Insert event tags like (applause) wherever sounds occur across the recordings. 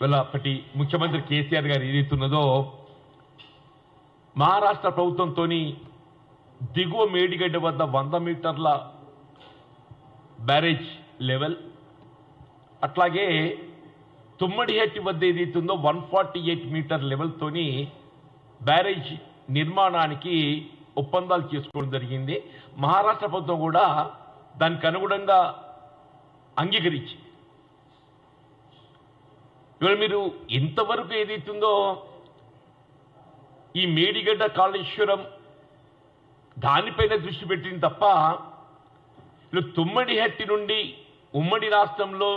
వీళ్ళ అప్పటి ముఖ్యమంత్రి కేసీఆర్ గారు ఏదైతున్నదో మహారాష్ట్ర ప్రభుత్వంతో దిగువ మేడిగడ్డ వద్ద వంద మీటర్ల బ్యారేజ్ లెవెల్. అట్లాగే తుమ్మడిహట్టి వద్ద ఏదైతుందో వన్ ఫార్టీ ఎయిట్ మీటర్ లెవెల్తోని బ్యారేజ్ నిర్మాణానికి ఒప్పందాలు చేసుకోవడం జరిగింది. మహారాష్ట్ర ప్రభుత్వం కూడా దానికి అనుగుణంగా అంగీకరించి ఇవాళ మీరు ఎంతవరకు ఏదైతుందో ఈ మేడిగడ్డ కాళేశ్వరం దానిపైన దృష్టి పెట్టింది తప్ప తుమ్మడిహట్టి నుండి ఉమ్మడి రాష్ట్రంలో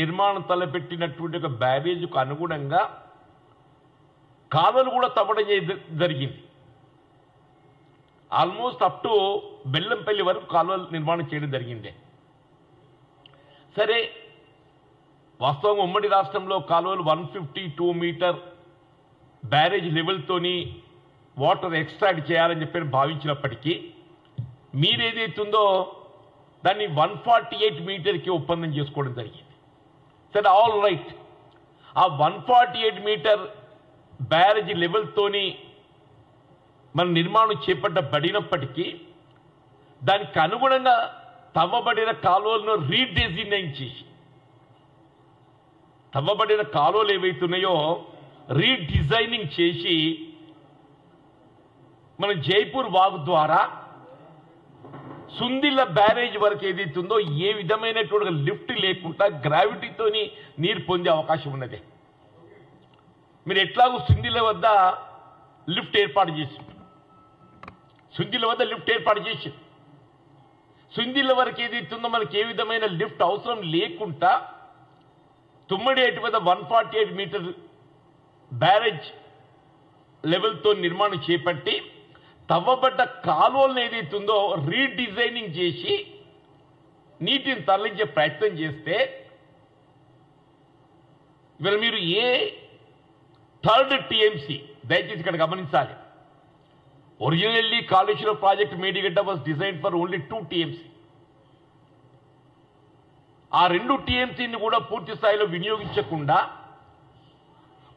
నిర్మాణం తలపెట్టినటువంటి ఒక బ్యారేజ్కు అనుగుణంగా కాలువలు కూడా తవ్వడం జరిగింది. ఆల్మోస్ట్ అప్ టు బెల్లంపల్లి వరకు కాలువలు నిర్మాణం చేయడం జరిగింది. సరే వాస్తవంగా ఉమ్మడి రాష్ట్రంలో కాలువలు one fifty two metre barrage లెవెల్తోని water extract చేయాలని చెప్పి భావించినప్పటికీ మీరేదైతుందో దాన్ని వన్ ఫార్టీ ఎయిట్ మీటర్కి ఒప్పందం చేసుకోవడం జరిగింది. సరే ఆల్ రైట్. ఆ one forty eight metre barrage లెవెల్తోని మన నిర్మాణం చేపట్టబడినప్పటికీ దానికి అనుగుణంగా తవ్వబడిన కాలువలను రీడిజైన్ చేసి తవ్వబడిన కాలువలు ఏవైతున్నాయో రీడిజైనింగ్ చేసి మన జైపూర్ వాగు ద్వారా సుందిల్ల బ్యారేజ్ వరకు ఏదైతుందో ఏ విధమైనటువంటి లిఫ్ట్ లేకుండా గ్రావిటీతోని నీరు పొందే అవకాశం ఉన్నది. మీరు ఎట్లాగో సుందిల్ల వద్ద లిఫ్ట్ ఏర్పాటు చేసి సుందిల్ల వద్ద లిఫ్ట్ ఏర్పాటు చేసి సుందిల్ల వరకు ఏదైతుందో మనకి ఏ విధమైన లిఫ్ట్ అవసరం లేకుండా తుమ్మడి ఎయిట్ వద్ద one forty eight metre barrage లెవెల్తో నిర్మాణం చేపట్టి తవ్వబడ్డ కాలువలను ఏదైతుందో రీడిజైనింగ్ చేసి నీటిని తరలించే ప్రయత్నం చేస్తే ఇవాళ మీరు ఏ థర్డ్ టీఎంసీ దయచేసి ఇక్కడ గమనించాలి. Originally Kaleshwaram project Medigadda was design for only two TMC ఆ రెండు టీఎంసీని కూడా పూర్తి స్థాయిలో వినియోగించకుండా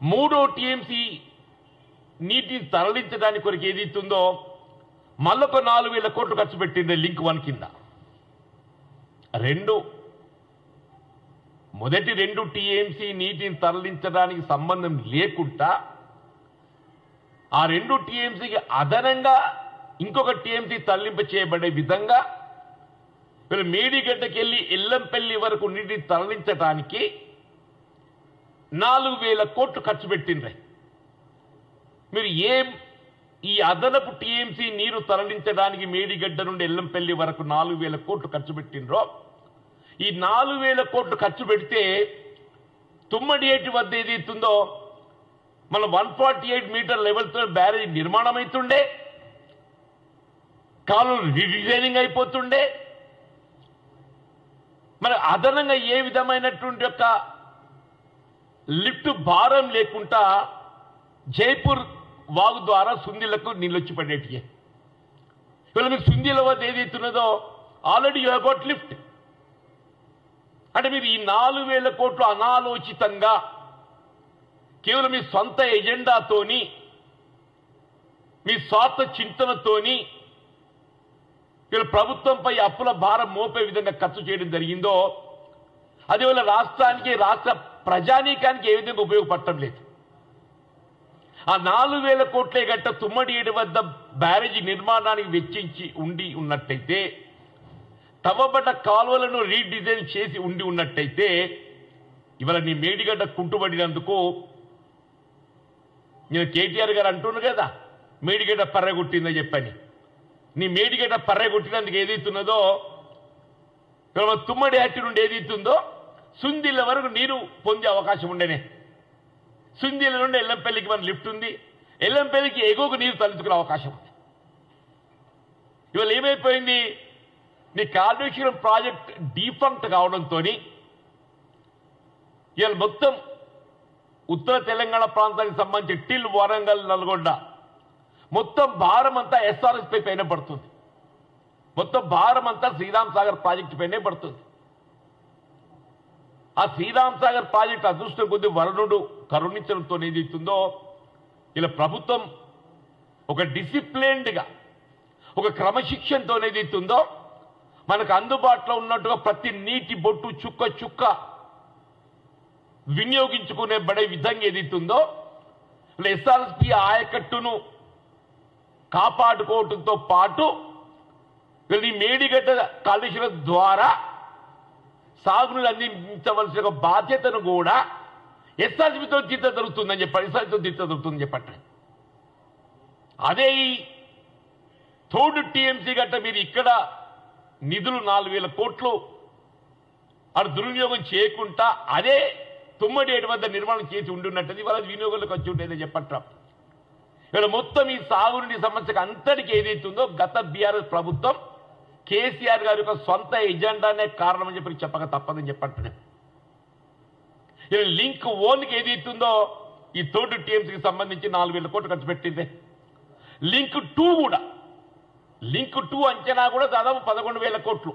మూడో టీఎంసీ నీటిని తరలించడానికి కొరకు ఏదైతుందో మళ్ళొక నాలుగు వేల కోట్లు ఖర్చు పెట్టింది లింక్ వన్ కింద. రెండు. మొదటి రెండు టీఎంసీ నీటిని తరలించడానికి సంబంధం లేకుండా ఆ రెండు టీఎంసీకి అదనంగా ఇంకొక టీఎంసీ తరలింప చేయబడే విధంగా వీళ్ళు మేడిగడ్డకి వెళ్ళి వరకు నీటిని తరలించడానికి నాలుగు వేల కోట్లు ఖర్చు పెట్టిండ్రే. మీరు ఏం ఈ అదనపు టీఎంసీ నీరు తరలించడానికి మేడిగడ్డ నుండి ఎల్లంపల్లి వరకు నాలుగు వేల కోట్లు ఖర్చు పెట్టిండ్రో? ఈ నాలుగు వేల కోట్లు ఖర్చు పెడితే తుమ్మడి ఏటి వద్ద ఏదైతుందో? మన వన్ ఫార్టీ ఎయిట్ మీటర్ లెవెల్తో బ్యారేజ్ నిర్మాణం అవుతుండే కాలువలు రీడిజైనింగ్ అయిపోతుండే. మరి అదనంగా ఏ విధమైనటువంటి యొక్క లిఫ్ట్ భారం లేకుండా జైపూర్ వాగు ద్వారా సుందిలకు నీళ్ళొచ్చి పడేటియే. ఇవాళ మీరు సుందిల వద్ద ఏదైతున్నదో ఆల్రెడీ యూ గోట్ లిఫ్ట్. అంటే మీరు ఈ నాలుగు వేల కోట్లు అనాలోచితంగా కేవలం మీ సొంత ఎజెండాతోని మీ స్వార్థ చింతనతోని వీళ్ళు ప్రభుత్వంపై అప్పుల భారం మోపే విధంగా ఖర్చు చేయడం జరిగిందో అది వాళ్ళ రాష్ట్రానికి రాష్ట్ర ప్రజానీకానికి ఏ విధంగా ఉపయోగపడటం లేదు. ఆ నాలుగు వేల కోట్లే గట్ట తుమ్మడి ఏడు వద్ద బ్యారేజీ నిర్మాణానికి వెచ్చించి ఉండి ఉన్నట్టయితే తవ్వబడ్డ కాలువలను రీడిజైన్ చేసి ఉండి ఉన్నట్టయితే ఇవాళ నీ మేడిగడ్డ కుంటుబడినందుకు నేను కేటీఆర్ గారు అంటున్నాను కదా మేడిగడ్డ పర్రెగొట్టిందని చెప్పని. నీ మేడిగడ్డ పర్రెగొట్టినందుకు ఏదైతున్నదో తుమ్మడి హట్టి నుండి ఏదైతుందో సుందిల్ల వరకు నీరు పొందే అవకాశం ఉండేనే. సుందిల్ల నుండి ఎల్లంపల్లికి మన లిఫ్ట్ ఉంది. ఎల్లంపల్లికి ఎగువకు నీరు తలుచుకునే అవకాశం ఉంది. ఇవాళ ఏమైపోయింది? నీ కాళేశ్వరం ప్రాజెక్ట్ డీఫంక్ట్ కావడంతో ఇవాళ మొత్తం ఉత్తర తెలంగాణ ప్రాంతానికి సంబంధించి టిల్ వరంగల్ నల్గొండ మొత్తం భారం అంతా ఎస్ఆర్ఎస్ పై పైన పడుతుంది. మొత్తం భారం అంతా శ్రీరామ్ సాగర్ ప్రాజెక్టు పైనే పడుతుంది. ఆ శ్రీరామ్ సాగర్ ప్రాజెక్టు అదృష్టం కొద్ది వరుణుడు కరుణించడంతో ఏదైతుందో ఇలా ప్రభుత్వం ఒక డిసిప్లిన్డ్గా ఒక క్రమశిక్షణతో ఏదైతుందో మనకు అందుబాటులో ఉన్నట్టుగా ప్రతి నీటి బొట్టు చుక్క చుక్క వినియోగించుకునే బడే విధంగా ఏదైతుందో ఎస్ఆర్ఎస్పి ఆయకట్టును కాపాడుకోవటంతో పాటు వీళ్ళని మేడిగడ్డ కాలుష్యం ద్వారా సాగునీళ్ళు అందించవలసిన బాధ్యతను కూడా ఎస్ఆర్సీతో తీర్త జరుగుతుందని చెప్పండి ఎస్ఆర్సీతో తీర్త జరుగుతుందని చెప్పండి అదే ఈ తోడు టీఎంసీ గట్ట మీరు ఇక్కడ నిధులు నాలుగు వేల కోట్లు అటు దుర్వినియోగం చేయకుండా అదే తుమ్మడి ఏడు వద్ద నిర్మాణం చేసి ఉండున్నట్టు ఇవాళ అది వినియోగంలోకి వచ్చి ఉండేదని చెప్పట్రా ఇక్కడ మొత్తం ఈ సాగునీటి సమస్యకు అంతటికి ఏదైతుందో గత బీఆర్ఎస్ ప్రభుత్వం కేసీఆర్ గారి యొక్క సొంత ఎజెండానే కారణం అని చెప్పి చెప్పక తప్పదని చెప్పంటే ఇలా లింక్ ఓన్కి ఏదైతుందో ఈ తోటి టీఎంసీకి సంబంధించి నాలుగు వేల కోట్లు ఖర్చు పెట్టింది. లింక్ టూ కూడా. లింక్ టూ అంచనా కూడా దాదాపు పదకొండు వేల కోట్లు.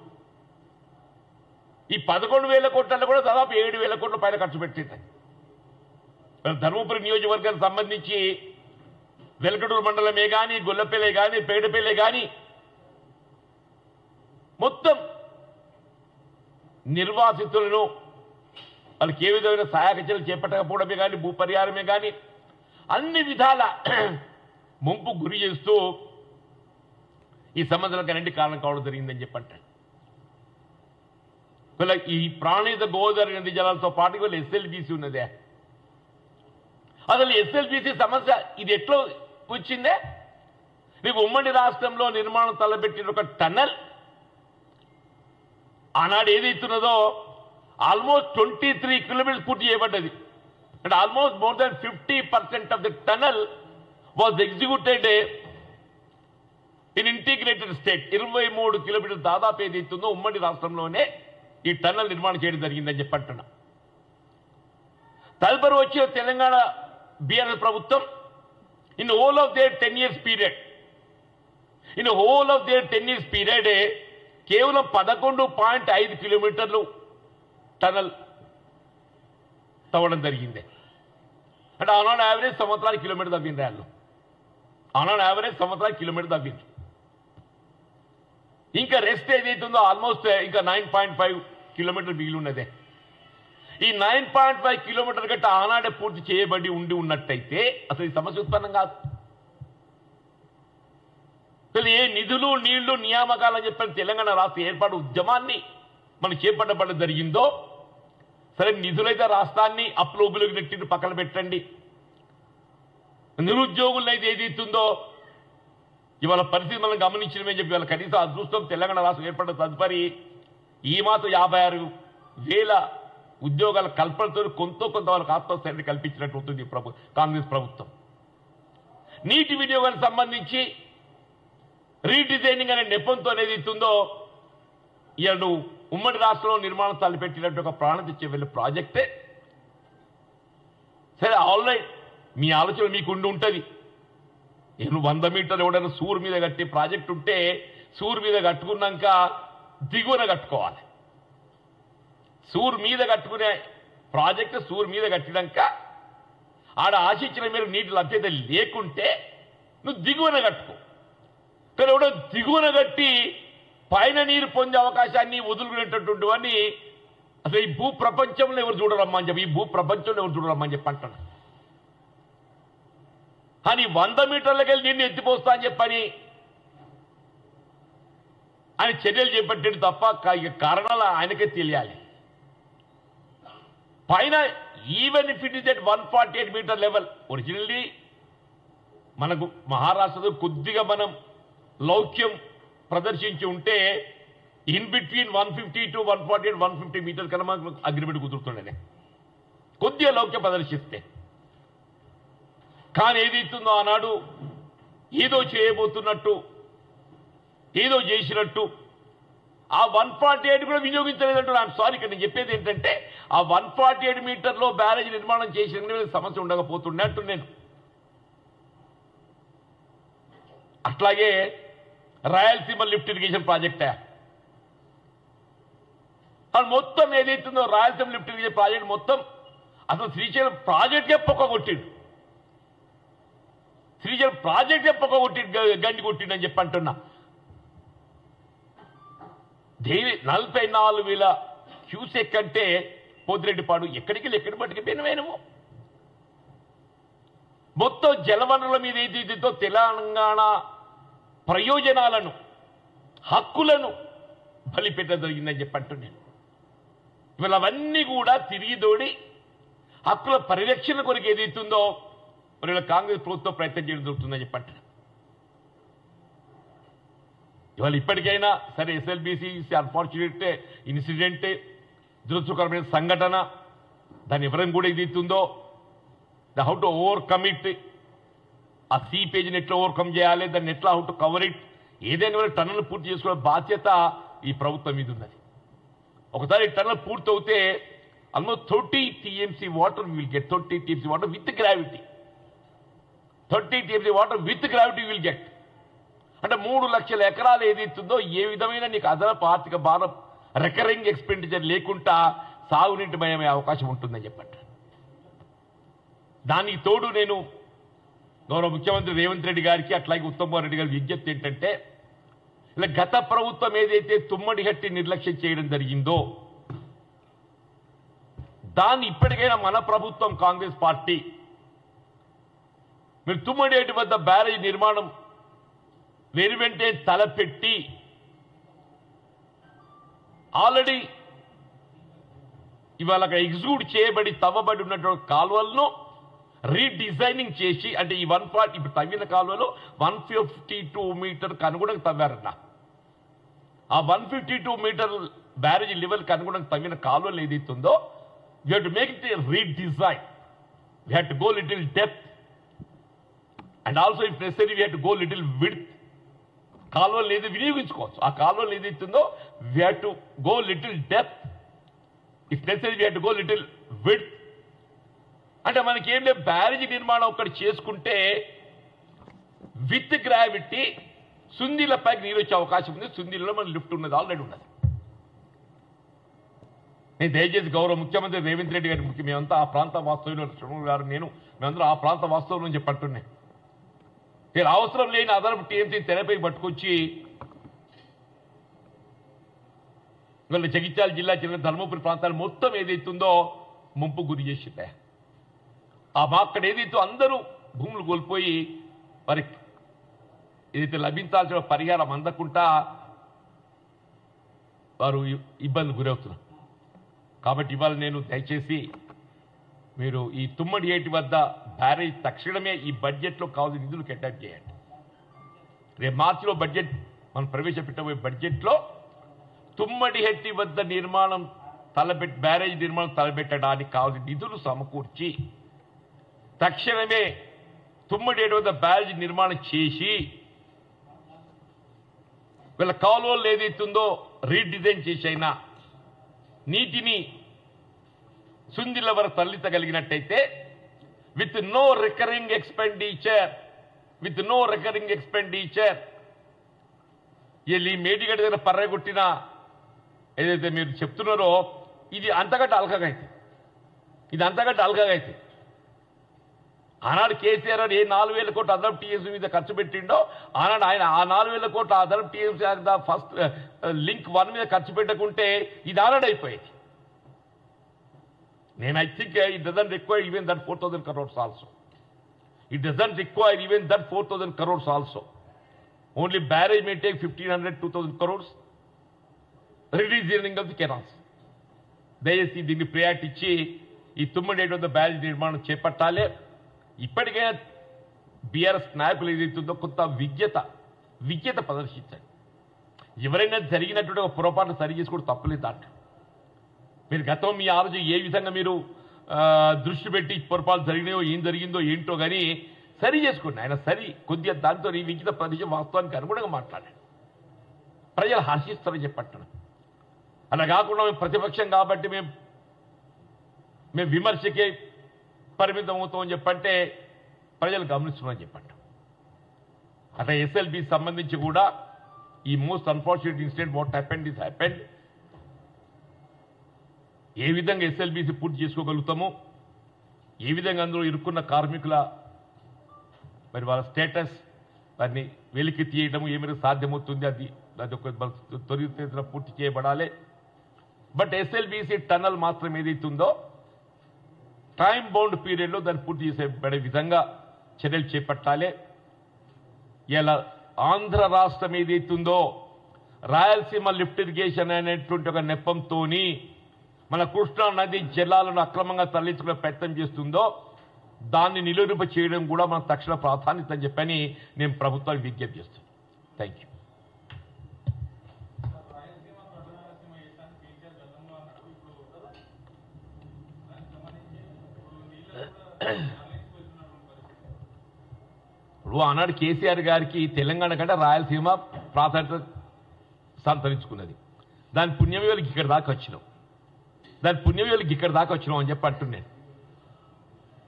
ఈ పదకొండు వేల కోట్లలో కూడా దాదాపు ఏడు వేల కోట్ల పైన ఖర్చు పెట్టింది. ధర్మపురి నియోజకవర్గానికి సంబంధించి వెలకటూరు మండలమే కానీ గొల్లపల్లి కానీ పేడపల్లె కానీ మొత్తం నిర్వాసితులను వాళ్ళకి ఏ విధమైన సహాయక చర్యలు చేపట్టకపోవడమే కానీ భూపరిహారమే కానీ అన్ని విధాల (clears throat) ముంపు గురి చేస్తూ ఈ సమస్యలకు అన్నింటి కారణం కావడం జరిగిందని చెప్పంటాడు వీళ్ళ ఈ ప్రాణిత గోదావరి నది జలాలతో పాటు వీళ్ళు ఎస్ఎల్బీసీ ఉన్నదే. అసలు ఎస్ఎల్బీసీ సమస్య ఇది ఎట్లా వచ్చిందే నీకు ఉమ్మడి రాష్ట్రంలో నిర్మాణం తలపెట్టిన ఒక టన్నెల్. ఆనాడు ఏదైతున్నదో ఆల్మోస్ట్ ట్వంటీ త్రీ కిలోమీటర్స్ పూర్తి చేయబడ్డది. And almost more than fifty percent of the tunnel was executed in integrated state. ఇరవై మూడు కిలోమీటర్లు దాదాపు ఏదైతుందో ఉమ్మడి రాష్ట్రంలోనే ఈ టన్నల్ నిర్మాణం చేయడం జరిగిందని చెప్పంటున్నా తదుపరి వచ్చే తెలంగాణ బీఆర్ఎల్ ప్రభుత్వం. In whole of their ten years period in whole of their ten years period కేవలం పదకొండు పాయింట్ ఐదు కిలోమీటర్లు టనల్ తవ్వడం జరిగింది. అంటే ఆనాడు యావరేజ్ సంవత్సరానికి కిలోమీటర్ తవ్వింది వాళ్ళు. ఆనాడు యావరేజ్ సంవత్సరానికి కిలోమీటర్ తవ్వింది ఇంకా రెస్ట్ ఏదైతుందో ఆల్మోస్ట్ ఇంకా నైన్ పాయింట్ ఫైవ్ కిలోమీటర్ మిగిలి ఉన్నదే. ఈ నైన్ పాయింట్ ఫైవ్ కిలోమీటర్ గట్ట ఆనాడే పూర్తి చేయబడి ఉండి ఉన్నట్టయితే అసలు ఈ సమస్య ఉత్పన్నం కాదు. అసలు ఏ నిధులు నీళ్ళు నియామకాలని చెప్పిన తెలంగాణ రాష్ట్ర ఏర్పాటు ఉద్యమాన్ని మనం చేపట్టబడ జరిగిందో సరే నిధులైతే రాష్ట్రాన్ని అప్లోబులకు నెట్టి పక్కన పెట్టండి. నిరుద్యోగులను అయితే ఏదైతుందో ఇవాళ పరిస్థితి మనం గమనించడమే చెప్పి వాళ్ళ కనీసం అదృష్టం తెలంగాణ రాష్ట్రం ఏర్పడిన తదుపరి ఈ మాత్రం యాభై ఆరు వేల ఉద్యోగాల కల్పనతో కొంత కొంత వాళ్ళకి ఆత్మస్థైర్యం కల్పించినట్టు ఉంటుంది ఈ ప్రభు కాంగ్రెస్ ప్రభుత్వం. నీటి వినియోగానికి సంబంధించి రీడిజైనింగ్ అనే నెపంతో అనేది ఇస్తుందో ఇవాళ ఉమ్మడి రాష్ట్రంలో నిర్మాణం తలపెట్టినట్టు ఒక ప్రాణం తెచ్చే వెళ్ళే ప్రాజెక్టే. సరే ఆల్రెడీ మీ ఆలోచన మీకు ఉండి ఉంటుంది. నేను వంద మీటర్లు ఎవడైనా సూర్ మీద కట్టే ప్రాజెక్ట్ ఉంటే సూర్ మీద కట్టుకున్నాక దిగువన కట్టుకోవాలి. సూర్ మీద కట్టుకునే ప్రాజెక్ట్ సూర్ మీద కట్టినాక ఆడ ఆశించిన మీరు నీటి లభ్యత లేకుంటే నువ్వు దిగువన కట్టుకో. కానీ ఎవడో దిగువన కట్టి పైన నీరు పొందే అవకాశాన్ని వదులుకునేటటువంటి వాడిని అసలు ఈ భూ ప్రపంచంలో ఎవరు చూడరమ్మని చెప్పి ఈ భూ ప్రపంచంలో ఎవరు చూడరమ్మని చెప్పి అంటాడు. అని వంద మీటర్లకి వెళ్ళి నీళ్ళు ఎత్తిపోస్తా అని చెప్పని ఆయన చర్యలు చేపట్టాడు తప్ప కారణాలు ఆయనకే తెలియాలి. పైన even if it is at one forty eight metre level originally మనకు మహారాష్ట్రలో కొద్దిగా మనం లౌక్యం ప్రదర్శించి ఉంటే in between one fifty to one forty eight one fifty metre కన్నా మనకు అగ్రిమెంట్ కుదురుతుండే కొద్దిగా లౌక్యం ప్రదర్శిస్తే. కానీ ఏది ఇస్తుందో ఆనాడు ఏదో చేయబోతున్నట్టు ఏదో చేసినట్టు ఆ వన్ ఫార్టీ ఎయిట్ కూడా వినియోగించలేదంటూ ఐఎమ్ సారీ ఇక్కడ నేను చెప్పేది ఏంటంటే ఆ వన్ ఫార్టీ ఎయిట్ మీటర్లో బ్యారేజ్ నిర్మాణం చేసిన సమస్య ఉండకపోతుండే అంటూ నేను అట్లాగే రాయలసీమ లిఫ్ట్ ఇరిగేషన్ ప్రాజెక్టే. కానీ మొత్తం ఏదైతుందో రాయలసీమ లిఫ్ట్ ఇరిగేషన్ ప్రాజెక్ట్ మొత్తం అసలు శ్రీశైలం ప్రాజెక్టే పొక్క కొట్టిండు శ్రీశైలం ప్రాజెక్టే పొక్క కొట్టిండు గండి కొట్టిండు అని చెప్పి అంటున్నా. దేవి నలభై నాలుగు వేల క్యూసెక్ అంటే పోతిరెడ్డిపాడు ఎక్కడికి ఎక్కడి మట్టుకు పోయినవేనుము మొత్తం జలవనరుల మీద ఏదైతే తెలంగాణ ప్రయోజనాలను హక్కులను బలిపెట్ట జరిగిందని చెప్పి నేను. ఇవాళ అవన్నీ కూడా తిరిగి దోడి హక్కుల పరిరక్షణ కొరకు ఏదైతుందో మరి కాంగ్రెస్ ప్రభుత్వం ప్రయత్నం చేయడం జరుగుతుందని చెప్పి అంటున్నాను ఇవాళ ఇప్పటికైనా సరే ఎస్ఎల్బిసి అన్ఫార్చునేట్ ఇన్సిడెంట్ దురదృష్టకరమైన సంఘటన. దాన్ని ఎవరైనా కూడా ఇది ఇస్తుందో the how to overcome it ఆ సీ పేజీని ఎట్లా ఓవర్కమ్ చేయాలి దాన్ని ఎట్లా హౌ టు కవర్ ఇట్ ఏదైనా కూడా టన్నులు పూర్తి చేసుకునే బాధ్యత ఈ ప్రభుత్వం మీద ఉన్నది. ఒకసారి ఈ టన్నులు పూర్తి అవుతే almost thirty TMC water will get thirty TMC water with gravity thirty TMC water with gravity will get అంటే మూడు లక్షల ఎకరాలు ఏదైతుందో ఏ విధమైన నీకు అదనపు ఆర్థిక భారం రికరింగ్ ఎక్స్పెండిచర్ లేకుండా సాగునీటి భయమే అవకాశం ఉంటుందని చెప్పండి దానికి తోడు నేను గౌరవ ముఖ్యమంత్రి రేవంత్ రెడ్డి గారికి అట్లాగే ఉత్తమ్ రెడ్డి గారి విజ్ఞప్తి ఏంటంటే ఇలా గత ప్రభుత్వం ఏదైతే తుమ్మడి గట్టి నిర్లక్ష్యం చేయడం జరిగిందో దాన్ని ఇప్పటికైనా మన ప్రభుత్వం కాంగ్రెస్ పార్టీ మీరు తుమ్మడేటి వద్ద బ్యారేజ్ నిర్మాణం వెను వెంటనే తలపెట్టి ఆల్రెడీ ఇవాళ ఎగ్జిక్యూట్ చేయబడి తవ్వబడి ఉన్నటువంటి కాలువలను రీడిజైనింగ్ చేసి అంటే ఈ వన్ ఫార్టీ ఇప్పుడు తవ్విన కాలువలు వన్ ఫిఫ్టీ టూ మీటర్కి అనుగుణంగా తవ్వారన్న ఆ one fifty two metre barrage లెవెల్కి అనుగుణంగా తవ్విన కాలువలు ఏదైతుందో you have make it redesign you have go little depth and also if necessary you have go little width కాలువలు ఏది వినియోగించుకోవచ్చు. ఆ కాలువలు ఏది we have to go little depth if necessary we have to go little width అంటే మనకి ఏం లేదు బ్యారేజ్ నిర్మాణం ఒకటి చేసుకుంటే విత్ గ్రావిటీ సుందీలపైకి నీరు వచ్చే అవకాశం ఉంది. సుందీలలో మన లిఫ్ట్ ఉన్నది ఆల్రెడీ ఉన్నది. నేను దయచేసి గౌరవ ముఖ్యమంత్రి రేవంత్ రెడ్డి గారి ముఖ్య మేమంతా ఆ ప్రాంత వాస్తవ్యులు శ్రమ గారు నేను మేమందరం ఆ ప్రాంత వాస్తవం నుంచి పట్టున్నాయి నేను అవసరం లేని అదనపు టీఎంసీ తెరపై పట్టుకొచ్చి ఇవాళ జగిత్యాల జిల్లా చెందిన ధర్మపురి ప్రాంతాలు మొత్తం ఏదైతుందో ముంపు గురి చేసిందే. ఆ మా అక్కడ ఏదైతే అందరూ భూములు కోల్పోయి మరి ఏదైతే లభించాల్సిన పరిహారం అందకుండా వారు ఇబ్బంది గురవుతున్నారు. కాబట్టి ఇవాళ నేను దయచేసి మీరు ఈ తుమ్మడి ఏటి వద్ద బ్యారేజ్ తక్షణమే ఈ బడ్జెట్లో కావాల్సిన నిధులు కేటాయింపు చేయండి. రేపు మార్చిలో బడ్జెట్ మనం ప్రవేశపెట్టబోయే బడ్జెట్లో తుమ్మడి హెట్టి వద్ద నిర్మాణం తలపెట్టి బ్యారేజ్ నిర్మాణం తలపెట్టడానికి కావాల్సిన నిధులు సమకూర్చి తక్షణమే తుమ్మడి హెట్టి వద్ద బ్యారేజ్ నిర్మాణం చేసి వీళ్ళ కాలువలు ఏదైతుందో రీడిజైన్ చేసైనా నీటిని సుందిలవర వరకు తరలించగలిగినట్టయితే with no recurring expenditure with no recurring expenditure ఈ మేడిగడ్డ దగ్గర పర్రగొట్టిన ఏదైతే మీరు చెప్తున్నారో ఇది అంతకంటే అల్కగా అయితే ఇది అంతకంటే అల్కగా అయితే ఆనాడు కేసీఆర్ అని ఏ నాలుగు వేల కోట్ల అదనపు టీఎంసీ మీద ఖర్చు పెట్టిండో ఆనాడు ఆయన ఆ నాలుగు వేల కోట్ల అదనపు టీఎంసీ ఫస్ట్ లింక్ వన్ మీద ఖర్చు పెట్టకుంటే ఇది ఆనాడు అయిపోయేది నేను I think it doesn't require even that four thousand crores also it doesn't require even that four thousand crores also only barrage may take fifteen hundred two thousand crores of the canals దయచేసి దీన్ని priority ఇచ్చి ఈ తుమ్మడి వద్ద barrage నిర్మాణం చేపట్టాలి. ఇప్పటికైనా BRS నాయకులు ఏదైతుందో కొంత విజ్ఞత విజ్ఞత ప్రదర్శించండి. ఎవరైనా జరిగినటువంటి ఒక పొరపాటు సరి చేసుకోవడం తప్పలేదు దాంట్లో మీరు గతం మీ ఆలోచన ఏ విధంగా మీరు దృష్టి పెట్టి పొరపాటు జరిగినాయో ఏం జరిగిందో ఏంటో కానీ సరి చేసుకోండి. ఆయన సరి కొద్దిగా దాంతో ఈ విజ్ఞత ప్రదేశం వాస్తవానికి అనుగుణంగా మాట్లాడాడు. ప్రజలు హర్షిస్తారని చెప్పట్టడం. అలా కాకుండా మేము ప్రతిపక్షం కాబట్టి మేము మేము విమర్శకే పరిమితం అవుతామని చెప్పంటే ప్రజలు గమనిస్తున్నామని చెప్పండి. అట్లా ఎస్ఎల్బి సంబంధించి కూడా ఈ most unfortunate incident what happened is happened. ఏ విధంగా ఎస్ఎల్బీసీ పూర్తి చేసుకోగలుగుతామో ఏ విధంగా అందులో ఇరుక్కున్న కార్మికుల మరి వాళ్ళ స్టేటస్ దాన్ని వెలికి తీయడం ఏమైనా సాధ్యమవుతుంది అది అది ఒక త్వరితేతన పూర్తి చేయబడాలి. బట్ ఎస్ఎల్బీసీ టన్నల్ మాత్రం ఏదైతుందో టైం బౌండ్ పీరియడ్లో దాన్ని పూర్తి చేసేబడే విధంగా చర్యలు చేపట్టాలి. ఇలా ఆంధ్ర రాష్ట్రం ఏదైతుందో రాయలసీమ లిఫ్ట్ ఇరిగేషన్ అనేటువంటి ఒక నెపంతోని మన కృష్ణా నది జలాలను అక్రమంగా తరలించుకునే ప్రయత్నం చేస్తుందో దాన్ని నిలువరింప చేయడం కూడా మన తక్షణ ప్రాధాన్యత అని చెప్పని నేను ప్రభుత్వానికి విజ్ఞప్తి చేస్తాను థ్యాంక్ యూ ఇప్పుడు ఆనాడు కేసీఆర్ గారికి తెలంగాణ కంటే రాయలసీమ ప్రాధాన్యత సంతరించుకున్నది. దాని పుణ్యమేవులకి ఇక్కడ దాకా వచ్చినాం. దాని పుణ్యవేలికి ఇక్కడ దాకా వచ్చినాం అని చెప్పి అంటున్నాను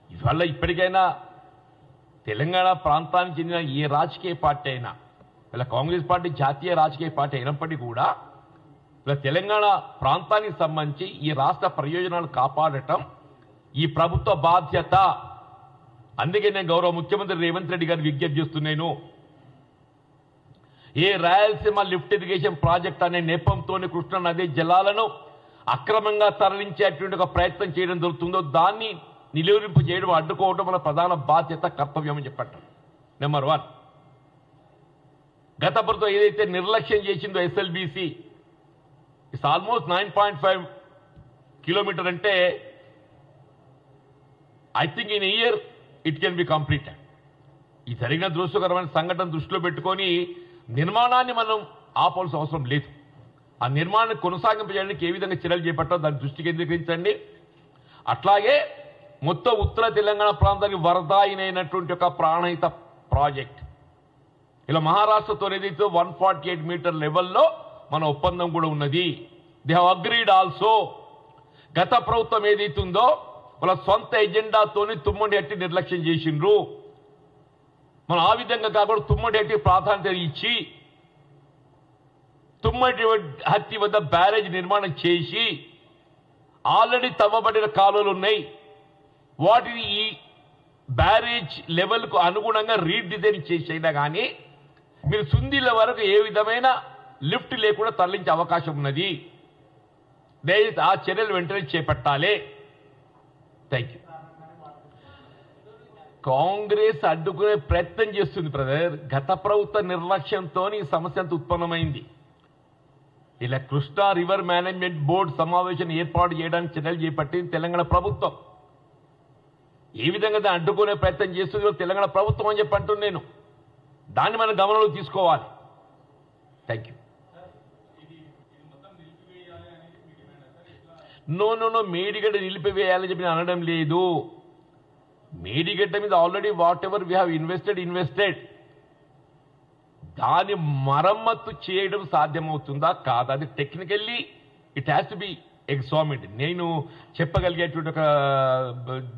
ఇవాళ ఇప్పటికైనా తెలంగాణ ప్రాంతానికి చెందిన ఏ రాజకీయ పార్టీ అయినా ఇలా కాంగ్రెస్ పార్టీ జాతీయ రాజకీయ పార్టీ అయినప్పటికీ కూడా ఇలా తెలంగాణ ప్రాంతానికి సంబంధించి ఈ రాష్ట్ర ప్రయోజనాలు కాపాడటం ఈ ప్రభుత్వ బాధ్యత. అందుకే నేను గౌరవ ముఖ్యమంత్రి రేవంత్ రెడ్డి గారిని విజ్ఞప్తి చేస్తున్నాను. ఏ రాయలసీమ లిఫ్ట్ ఇరిగేషన్ ప్రాజెక్ట్ అనే నెపంతోని కృష్ణా నది జలాలను అక్రమంగా తరలించేటువంటి ఒక ప్రయత్నం చేయడం జరుగుతుందో దాన్ని నిలువరింపు చేయడం అడ్డుకోవడం మన ప్రధాన బాధ్యత కర్తవ్యం అని చెప్పటం నెంబర్ వన్ గత ప్రభుత్వం ఏదైతే నిర్లక్ష్యం చేసిందో SLBC it's almost nine point five kilometre అంటే I think in year it can be completed ఈ జరిగిన దృశ్యకరమైన సంఘటన దృష్టిలో పెట్టుకొని నిర్మాణాన్ని మనం ఆపాల్సిన అవసరం లేదు. ఆ నిర్మాణాన్ని కొనసాగింపజేయడానికి ఏ విధంగా చర్యలు చేపట్టాలో దాన్ని దృష్టి కేంద్రీకరించండి. అట్లాగే మొత్తం ఉత్తర తెలంగాణ ప్రాంతానికి వరదాయినైనటువంటి ఒక ప్రాణహిత ప్రాజెక్ట్. ఇలా మహారాష్ట్రతో ఏదైతే వన్ ఫార్టీ ఎయిట్ మీటర్ లెవెల్లో మన ఒప్పందం కూడా ఉన్నది. దే హావ్ అగ్రీడ్ ఆల్సో గత ప్రభుత్వం ఏదైతుందో వాళ్ళ సొంత ఎజెండాతోని తుమ్మడి అట్టి నిర్లక్ష్యం చేసిండ్రు. మనం ఆ విధంగా కాకుండా తుమ్మడి హట్టి ప్రాధాన్యత ఇచ్చి తుమ్మటి హత్తి వద్ద బ్యారేజ్ నిర్మాణం చేసి ఆల్రెడీ తవ్వబడిన కాలువలు ఉన్నాయి వాటిని ఈ బ్యారేజ్ లెవెల్కు అనుగుణంగా రీడిజైన్ చేసైనా కానీ మీరు సుందీల వరకు ఏ విధమైన లిఫ్ట్ లేకుండా తరలించే అవకాశం ఉన్నది. దయచేసి ఆ చర్యలు వెంటనే చేపట్టాలి. థ్యాంక్ యూ కాంగ్రెస్ అడ్డుకునే ప్రయత్నం చేస్తుంది బ్రదర్. గత ప్రభుత్వ నిర్లక్ష్యంతో ఈ సమస్య అంత ఉత్పన్నమైంది. ఇలా కృష్ణా రివర్ మేనేజ్మెంట్ బోర్డు సమావేశం ఏర్పాటు చేయడానికి చర్యలు చేపట్టింది తెలంగాణ ప్రభుత్వం. ఏ విధంగా దాన్ని అడ్డుకునే ప్రయత్నం చేస్తుంది తెలంగాణ ప్రభుత్వం అని చెప్పి అంటున్నాను నేను. దాన్ని మనం గమనంలో తీసుకోవాలి. Thank you no no no Medigadda నిలిపివేయాలని చెప్పి నేను అనడం లేదు. మేడిగడ్డ మీద already whatever we have invested invested దాని మరమ్మత్తు చేయడం సాధ్యమవుతుందా? కాదా? అది technically it has to be examined నేను చెప్పగలిగేటువంటి ఒక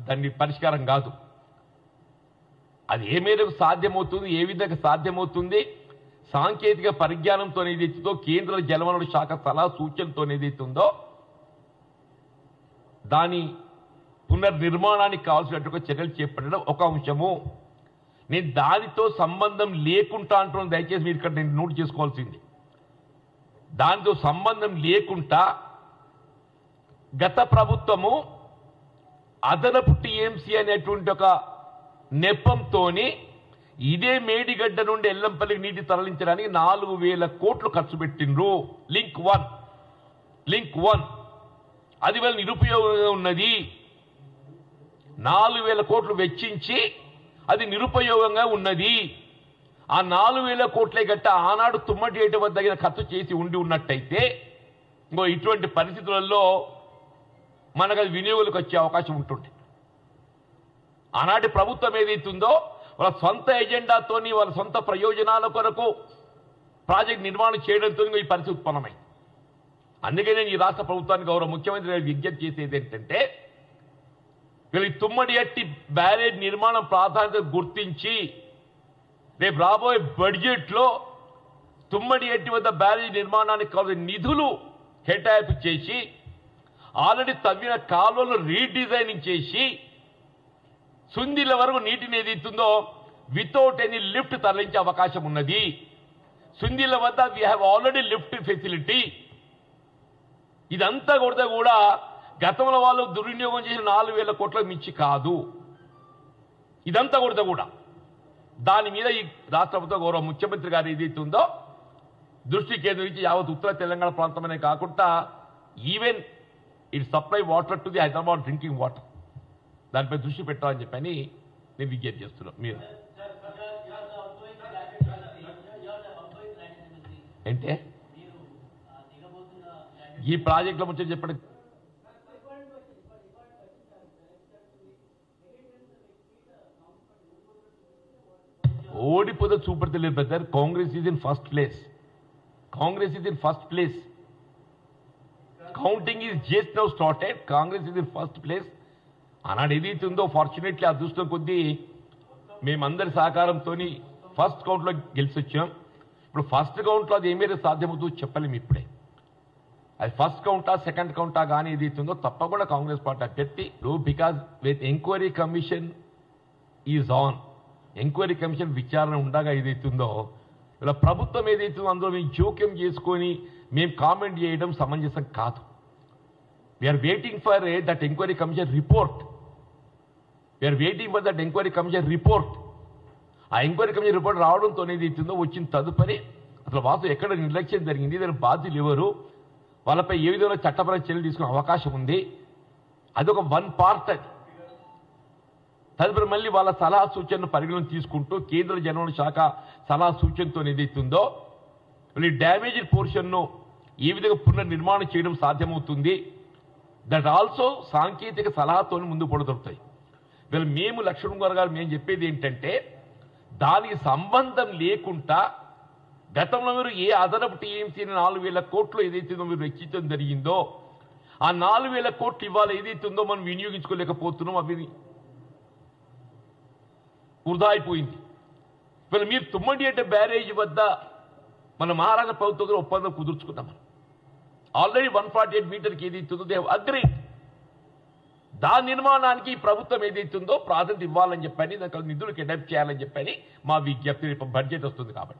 దాన్ని పరిష్కారం కాదు. అది ఏ మేరకు సాధ్యమవుతుంది? ఏ విధంగా సాధ్యమవుతుంది? సాంకేతిక పరిజ్ఞానంతో ఏదైతుందో కేంద్ర జలవనరుల శాఖ సలహా సూచనతో ఏదైతుందో దాని పునర్నిర్మాణానికి కావాల్సినటువంటి చర్యలు చేపట్టడం ఒక అంశము. నేను దానితో సంబంధం లేకుండా అంటున్నాను. దయచేసి మీరు ఇక్కడ నేను నోట్ చేసుకోవాల్సింది. దానితో సంబంధం లేకుండా గత ప్రభుత్వము అదనపు టీఎంసీ అనేటువంటి ఒక నెపంతోని ఇదే మేడిగడ్డ నుండి ఎల్లంపల్లికి నీటి తరలించడానికి నాలుగు వేల కోట్లు ఖర్చు పెట్టిండ్రు. Link one. Link one. అది వల్ల నిరుపయోగంగా ఉన్నది. నాలుగు వేల కోట్లు వెచ్చించి అది నిరుపయోగంగా ఉన్నది. ఆ నాలుగు వేల కోట్లే గట్ట ఆనాడు తుమ్మటి ఏటి తగిన ఖర్చు చేసి ఉండి ఉన్నట్టయితే ఇంకో ఇటువంటి పరిస్థితులలో మనకు అది వినియోగులకు వచ్చే అవకాశం ఉంటుంది. ఆనాటి ప్రభుత్వం ఏదైతుందో వాళ్ళ సొంత ఎజెండాతోని వాళ్ళ సొంత ప్రయోజనాల కొరకు ప్రాజెక్ట్ నిర్మాణం చేయడంతో ఈ పరిస్థితి ఉత్పన్నమైంది. అందుకే నేను ఈ రాష్ట్ర ప్రభుత్వానికి గౌరవ ముఖ్యమంత్రి విజ్ఞప్తి చేసేది ఏంటంటే వీళ్ళకి తుమ్మడి ఎట్టి బ్యారేజ్ నిర్మాణం ప్రాధాన్యత గుర్తించి రేపు రాబోయే బడ్జెట్లో తుమ్మడి ఎట్టి వద్ద బ్యారేజ్ నిర్మాణానికి కావాల్సిన నిధులు కేటాయింపు చేసి ఆల్రెడీ తవ్విన కాలువలు రీడిజైనింగ్ చేసి సుందిల వరకు నీటిని ఏదైతుందో వితౌట్ ఎనీ లిఫ్ట్ తరలించే అవకాశం ఉన్నది. సుందిల వద్ద we have already lift facility ఇదంతా కొడితే కూడా గతంలో వాళ్ళు దుర్వినియోగం చేసిన నాలుగు వేల కోట్ల మించి కాదు. ఇదంతా కూడా కూడా. దాని మీద ఈ రాష్ట్ర ప్రభుత్వ గౌరవ ముఖ్యమంత్రి గారు ఏదైతే ఉందో దృష్టి కేంద్రించి యావత్ ఉత్తర తెలంగాణ ప్రాంతమనే కాకుండా even it supply water to the Hyderabad drinking water. దానిపై దృష్టి పెట్టాలని చెప్పని నేను విజ్ఞప్తి చేస్తున్నాను మీరు. ఏంటే ఈ ప్రాజెక్టుల ముచ్చట చెప్పండి. ఓడిపోతే చూపెడతలేదు brother Congress is in first place Congress is in first place counting is just now started Congress is in first place ఆనాడు ఏదైతే ఉందో ఫార్చునేట్లీ అదృష్టం కొద్దీ మేమందరి సహకారంతో ఫస్ట్ కౌంట్లో గెలిచి వచ్చాం ఇప్పుడు ఫస్ట్ కౌంట్లో అది ఏమేరే సాధ్యమవుతుందో చెప్పలేము ఇప్పుడే. అది ఫస్ట్ కౌంటా సెకండ్ కౌంటా కానీ ఏదైతే ఉందో తప్పకుండా కాంగ్రెస్ పార్టీ అభ్యర్థి because with enquiry commission is on enquiry commission విచారణ ఉండగా ఏదైతుందో ఇలా ప్రభుత్వం ఏదైతుందో అందులో మేము జోక్యం చేసుకొని మేము కామెంట్ చేయడం సమంజసం కాదు. We are waiting for that enquiry commission report we are waiting for that enquiry commission report ఆ ఎంక్వైరీ కమిషన్ రిపోర్ట్ రావడంతో ఏదైతుందో వచ్చిన తదుపరి అసలు వాసు ఎక్కడ నిర్లక్ష్యం జరిగింది దాని బాధ్యులు ఎవరు వాళ్ళపై ఏ విధంగా చట్టపరమైన చర్యలు తీసుకునే అవకాశం ఉంది. అదొక వన్ పార్ట్ అది తదుపరి మళ్ళీ వాళ్ళ సలహా సూచనను పరిగణన తీసుకుంటూ కేంద్ర జనవన శాఖ సలహా సూచనతో ఏదైతుందో ఈ డ్యామేజ్డ్ పోర్షన్ను ఏ విధంగా పునర్నిర్మాణం చేయడం సాధ్యమవుతుంది? దట్ ఆల్సో సాంకేతిక సలహాతో ముందు పొడదొరుకుతాయి వీళ్ళు మేము లక్ష్మణ్ గారు గారు మేము చెప్పేది ఏంటంటే దానికి సంబంధం లేకుండా గతంలో మీరు ఏ అదనపు టీఎంసీ నాలుగు వేల కోట్లు ఏదైతే మీరు వెచ్చించడం జరిగిందో ఆ నాలుగు వేల కోట్లు ఇవాళ ఏదైతే ఉందో మనం వినియోగించుకోలేకపోతున్నాం అవి వృధా అయిపోయింది ఇప్పుడు మీరు తుమ్మండి అంటే బ్యారేజ్ వద్ద మన మహారాష్ట్ర ప్రభుత్వం ఒప్పందం కుదుర్చుకున్నాం మనం. ఆల్రెడీ వన్ ఫార్టీ ఎయిట్ మీటర్కి ఏదైతుందో దే అగ్రీడ్ దాని నిర్మాణానికి ప్రభుత్వం ఏదైతుందో ప్రాధాన్యత ఇవ్వాలని చెప్పని దానికి నిధులు కేటాయింపు చేయాలని చెప్పని మా విజ్ఞప్తి రేపు బడ్జెట్ వస్తుంది కాబట్టి.